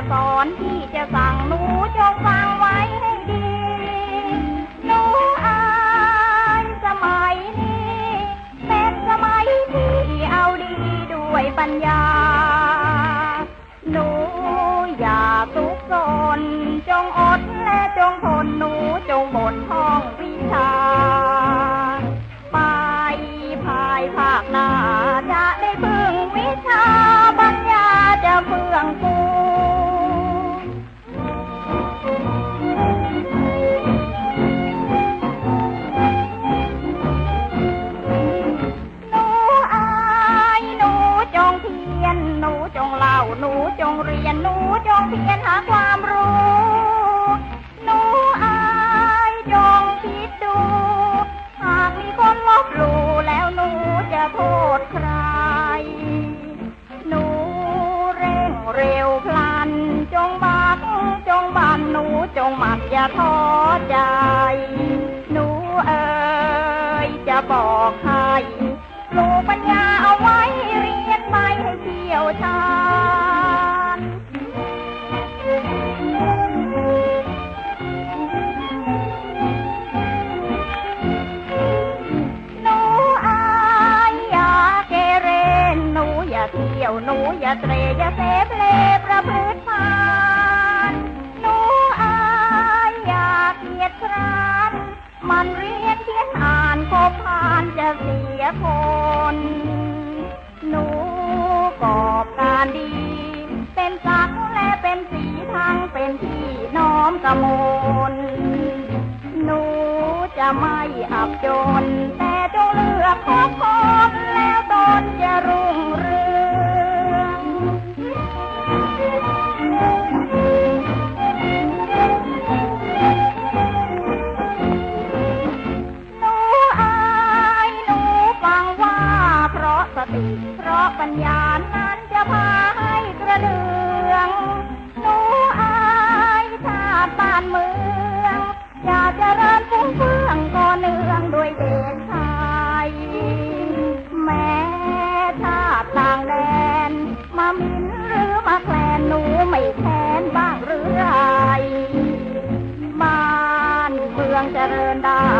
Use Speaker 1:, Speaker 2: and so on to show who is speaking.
Speaker 1: ะสอนพี่จะสั่งหนูจงฟังไว้ให้ดีหนูอ่ายสมัยนี้แต่สมัยที่เอาดีด้วยปัญญา หนูอย่าทุกข์ซนจงอดและจงทนหนู หนูจงเรียนหนูจงเพียรหาความรู้ หนูอายจงคิดดู หากมีคนลบหลู่แล้วหนูจะโทษใคร หนูเร่งเร็วพลัน จงบักจงบันหนูจงหมั่อย่าท้อใจ หนูเอ๋ยจะบอกใหนูอย่าเตรอย่าเสเพลประพฤติพานหนูอายอย่าเกียจคร้านมันเรียนเขียนอ่านคบผ่านจะเสียคนหนูกอบการดี เป็นสักและเป็นสีทั้งเป็นพี่น้อมกระมลหนูจะไม่อับจน แต่จงเลือกคบคน ปัญญานั้นจะพาให้กระเดือง หนูอายชาบ้านเมือง อยากจะเริ่มฟุ้งเฟืองก็เนืองด้วยเด็กชายแม้ชาติต่างแดน มามินหรือมาแคลนหนูไม่แทนบ้างหรือไรบ้านเมืองจะเริญได้